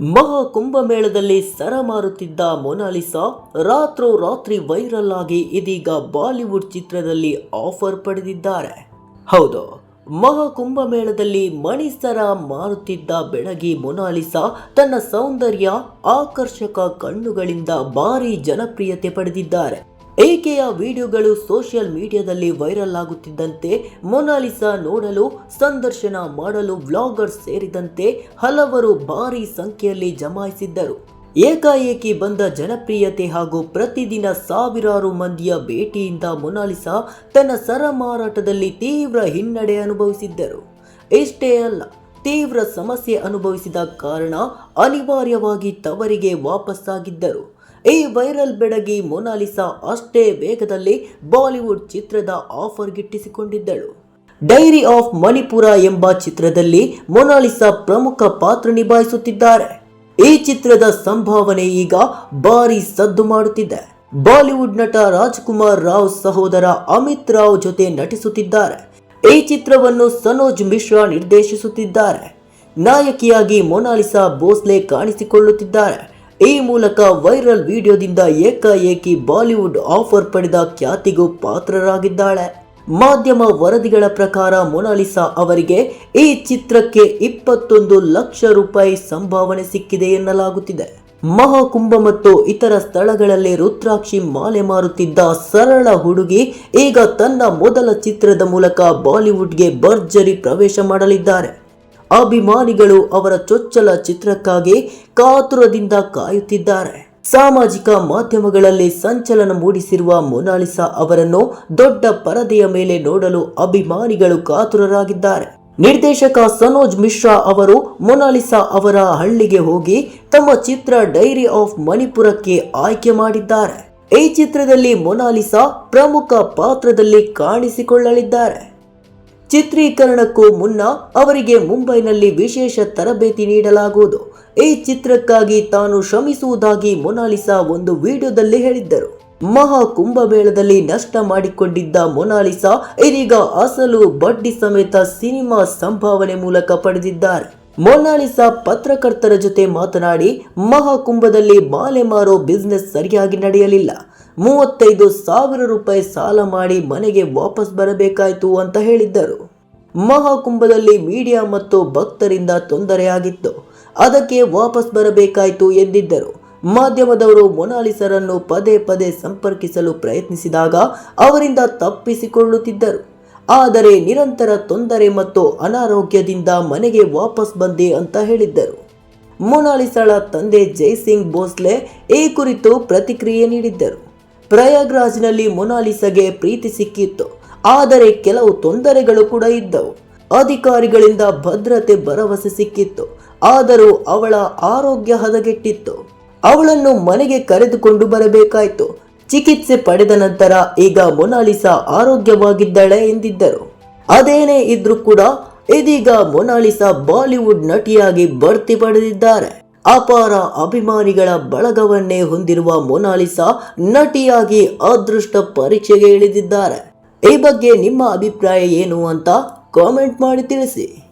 ಮಹಾ ಕುಂಭಮೇಳದಲ್ಲಿ ಸರ ಮಾರುತ್ತಿದ್ದ ಮೊನಾಲಿಸಾ ರಾತ್ರೋರಾತ್ರಿ ವೈರಲ್ ಆಗಿ ಇದೀಗ ಬಾಲಿವುಡ್ ಚಿತ್ರದಲ್ಲಿ ಆಫರ್ ಪಡೆದಿದ್ದಾರೆ. ಹೌದು ಮಹಾ ಕುಂಭಮೇಳದಲ್ಲಿ ಮಣಿಸರ ಮಾರುತ್ತಿದ್ದ ಬೆಳಗಿ ಮೊನಾಲಿಸಾ ತನ್ನ ಸೌಂದರ್ಯ ಆಕರ್ಷಕ ಕಣ್ಣುಗಳಿಂದ ಭಾರಿ ಜನಪ್ರಿಯತೆ ಪಡೆದಿದ್ದಾರೆ. ಈಕೆಯ ವಿಡಿಯೋಗಳು ಸೋಷಿಯಲ್ ಮೀಡಿಯಾದಲ್ಲಿ ವೈರಲ್ ಆಗುತ್ತಿದ್ದಂತೆ ಮೊನಾಲಿಸಾ ನೋಡಲು, ಸಂದರ್ಶನ ಮಾಡಲು ವ್ಲಾಗರ್ಸ್ ಸೇರಿದಂತೆ ಹಲವರು ಭಾರಿ ಸಂಖ್ಯೆಯಲ್ಲಿ ಜಮಾಯಿಸಿದ್ದರು. ಏಕಾಏಕಿ ಬಂದ ಜನಪ್ರಿಯತೆ ಹಾಗೂ ಪ್ರತಿದಿನ ಸಾವಿರಾರು ಮಂದಿಯ ಭೇಟಿಯಿಂದ ಮೊನಾಲಿಸಾ ತನ್ನ ಸರ ಮಾರಾಟದಲ್ಲಿ ತೀವ್ರ ಹಿನ್ನಡೆ ಅನುಭವಿಸಿದ್ದರು. ಇಷ್ಟೇ ಅಲ್ಲ, ತೀವ್ರ ಸಮಸ್ಯೆ ಅನುಭವಿಸಿದ ಕಾರಣ ಅನಿವಾರ್ಯವಾಗಿ ತವರಿಗೆ ವಾಪಸ್ಸಾಗಿದ್ದರು. ಈ ವೈರಲ್ ಬೆಡಗಿ ಮೊನಾಲಿಸಾ ಅಷ್ಟೇ ವೇಗದಲ್ಲಿ ಬಾಲಿವುಡ್ ಚಿತ್ರದ ಆಫರ್ ಗಿಟ್ಟಿಸಿಕೊಂಡಿದ್ದಳು. ಡೈರಿ ಆಫ್ ಮಣಿಪುರ ಎಂಬ ಚಿತ್ರದಲ್ಲಿ ಮೊನಾಲಿಸಾ ಪ್ರಮುಖ ಪಾತ್ರ ನಿಭಾಯಿಸುತ್ತಿದ್ದಾರೆ. ಈ ಚಿತ್ರದ ಸಂಭಾವನೆ ಈಗ ಭಾರಿ ಸದ್ದು ಮಾಡುತ್ತಿದೆ. ಬಾಲಿವುಡ್ ನಟ ರಾಜ್ಕುಮಾರ್ ರಾವ್ ಸಹೋದರ ಅಮಿತ್ ರಾವ್ ಜೊತೆ ನಟಿಸುತ್ತಿದ್ದಾರೆ. ಈ ಚಿತ್ರವನ್ನು ಸನೋಜ್ ಮಿಶ್ರಾ ನಿರ್ದೇಶಿಸುತ್ತಿದ್ದಾರೆ. ನಾಯಕಿಯಾಗಿ ಮೊನಾಲಿಸಾ ಭೋಸ್ಲೆ ಕಾಣಿಸಿಕೊಳ್ಳುತ್ತಿದ್ದಾರೆ. ಈ ಮೂಲಕ ವೈರಲ್ ವಿಡಿಯೋದಿಂದ ಏಕಾಏಕಿ ಬಾಲಿವುಡ್ ಆಫರ್ ಪಡೆದ ಖ್ಯಾತಿಗೂ ಪಾತ್ರರಾಗಿದ್ದಾಳೆ. ಮಾಧ್ಯಮ ವರದಿಗಳ ಪ್ರಕಾರ ಮೊನಾಲಿಸಾ ಅವರಿಗೆ ಈ ಚಿತ್ರಕ್ಕೆ ಇಪ್ಪತ್ತೊಂದು ಲಕ್ಷ ರೂಪಾಯಿ ಸಂಭಾವನೆ ಸಿಕ್ಕಿದೆ ಎನ್ನಲಾಗುತ್ತಿದೆ. ಮಹಾಕುಂಭ ಮತ್ತು ಇತರ ಸ್ಥಳಗಳಲ್ಲಿ ರುದ್ರಾಕ್ಷಿ ಮಾಲೆ ಮಾರುತ್ತಿದ್ದ ಸರಳ ಹುಡುಗಿ ಈಗ ತನ್ನ ಮೊದಲ ಚಿತ್ರದ ಮೂಲಕ ಬಾಲಿವುಡ್ಗೆ ಭರ್ಜರಿ ಪ್ರವೇಶ ಮಾಡಲಿದ್ದಾರೆ. ಅಭಿಮಾನಿಗಳು ಅವರ ಚೊಚ್ಚಲ ಚಿತ್ರಕ್ಕಾಗಿ ಕಾತುರದಿಂದ ಕಾಯುತ್ತಿದ್ದಾರೆ. ಸಾಮಾಜಿಕ ಮಾಧ್ಯಮಗಳಲ್ಲಿ ಸಂಚಲನ ಮೂಡಿಸಿರುವ ಮೊನಾಲಿಸಾ ಅವರನ್ನು ದೊಡ್ಡ ಪರದೆಯ ಮೇಲೆ ನೋಡಲು ಅಭಿಮಾನಿಗಳು ಕಾತುರರಾಗಿದ್ದಾರೆ. ನಿರ್ದೇಶಕ ಸನೋಜ್ ಮಿಶ್ರಾ ಅವರು ಮೊನಾಲಿಸಾ ಅವರ ಹಳ್ಳಿಗೆ ಹೋಗಿ ತಮ್ಮ ಚಿತ್ರ ಡೈರಿ ಆಫ್ ಮಣಿಪುರಕ್ಕೆ ಆಯ್ಕೆ ಮಾಡಿದ್ದಾರೆ. ಈ ಚಿತ್ರದಲ್ಲಿ ಮೊನಾಲಿಸಾ ಪ್ರಮುಖ ಪಾತ್ರದಲ್ಲಿ ಕಾಣಿಸಿಕೊಳ್ಳಲಿದ್ದಾರೆ. ಚಿತ್ರೀಕರಣಕ್ಕೂ ಮುನ್ನ ಅವರಿಗೆ ಮುಂಬೈನಲ್ಲಿ ವಿಶೇಷ ತರಬೇತಿ ನೀಡಲಾಗುವುದು. ಈ ಚಿತ್ರಕ್ಕಾಗಿ ತಾನು ಶ್ರಮಿಸುವುದಾಗಿ ಮೊನಾಲಿಸಾ ಒಂದು ವಿಡಿಯೋದಲ್ಲಿ ಹೇಳಿದ್ದರು. ಮಹಾ ಕುಂಭಮೇಳದಲ್ಲಿ ನಷ್ಟ ಮಾಡಿಕೊಂಡಿದ್ದ ಮೊನಾಲಿಸಾ ಇದೀಗ ಅಸಲು ಬಡ್ಡಿ ಸಮೇತ ಸಿನಿಮಾ ಸಂಭಾವನೆ ಮೂಲಕ ಪಡೆದಿದ್ದಾರೆ. ಮೊನಾಲಿಸಾ ಪತ್ರಕರ್ತರ ಜೊತೆ ಮಾತನಾಡಿ ಮಹಾಕುಂಭದಲ್ಲಿ ಮಾಲೆ ಮಾರೋ ಬಿಸ್ನೆಸ್ ಸರಿಯಾಗಿ ನಡೆಯಲಿಲ್ಲ. ಮೂವತ್ತೈದು ಸಾವಿರ ರೂಪಾಯಿ ಸಾಲ ಮಾಡಿ ಮನೆಗೆ ವಾಪಸ್ ಬರಬೇಕಾಯಿತು ಅಂತ ಹೇಳಿದ್ದರು. ಮಹಾಕುಂಭದಲ್ಲಿ ಮೀಡಿಯಾ ಮತ್ತು ಭಕ್ತರಿಂದ ತೊಂದರೆಯಾಗಿತ್ತು. ಅದಕ್ಕೆ ವಾಪಸ್ ಬರಬೇಕಾಯಿತು ಎಂದಿದ್ದರು. ಮಾಧ್ಯಮದವರು ಮೊನಾಲಿಸರನ್ನು ಪದೇ ಪದೇ ಸಂಪರ್ಕಿಸಲು ಪ್ರಯತ್ನಿಸಿದಾಗ ಅವರಿಂದ ತಪ್ಪಿಸಿಕೊಳ್ಳುತ್ತಿದ್ದರು. ಆದರೆ ನಿರಂತರ ತೊಂದರೆ ಮತ್ತು ಅನಾರೋಗ್ಯದಿಂದ ಮನೆಗೆ ವಾಪಸ್ ಬಂದೆ ಅಂತ ಹೇಳಿದ್ದರು. ಮೊನಾಲಿಸಳ ತಂದೆ ಜೈಸಿಂಗ್ ಭೋಸ್ಲೆ ಈ ಕುರಿತು ಪ್ರತಿಕ್ರಿಯೆ ನೀಡಿದ್ದರು. ಪ್ರಯಾಗ್ರಾಜ್ನಲ್ಲಿ ಮೊನಾಲಿಸಗೆ ಪ್ರೀತಿ ಸಿಕ್ಕಿತ್ತು. ಆದರೆ ಕೆಲವು ತೊಂದರೆಗಳು ಕೂಡ ಇದ್ದವು. ಅಧಿಕಾರಿಗಳಿಂದ ಭದ್ರತೆ ಭರವಸೆ ಸಿಕ್ಕಿತ್ತು. ಆದರೂ ಅವಳ ಆರೋಗ್ಯ ಹದಗೆಟ್ಟಿತ್ತು. ಅವಳನ್ನು ಮನೆಗೆ ಕರೆದುಕೊಂಡು ಬರಬೇಕಾಯಿತು. ಚಿಕಿತ್ಸೆ ಪಡೆದ ನಂತರ ಈಗ ಮೊನಾಲಿಸಾ ಆರೋಗ್ಯವಾಗಿದ್ದಾಳೆ ಎಂದಿದ್ದರು. ಅದೇನೇ ಇದ್ರೂ ಕೂಡ ಇದೀಗ ಮೊನಾಲಿಸಾ ಬಾಲಿವುಡ್ ನಟಿಯಾಗಿ ಬಡ್ತಿ ಪಡೆದಿದ್ದಾರೆ. ಅಪಾರ ಅಭಿಮಾನಿಗಳ ಬಳಗವನ್ನೇ ಹೊಂದಿರುವ ಮೊನಾಲಿಸಾ ನಟಿಯಾಗಿ ಅದೃಷ್ಟ ಪರೀಕ್ಷೆಗೆ ಇಳಿದಿದ್ದಾರೆ. ಈ ಬಗ್ಗೆ ನಿಮ್ಮ ಅಭಿಪ್ರಾಯ ಏನು ಅಂತ ಕಾಮೆಂಟ್ ಮಾಡಿ ತಿಳಿಸಿ.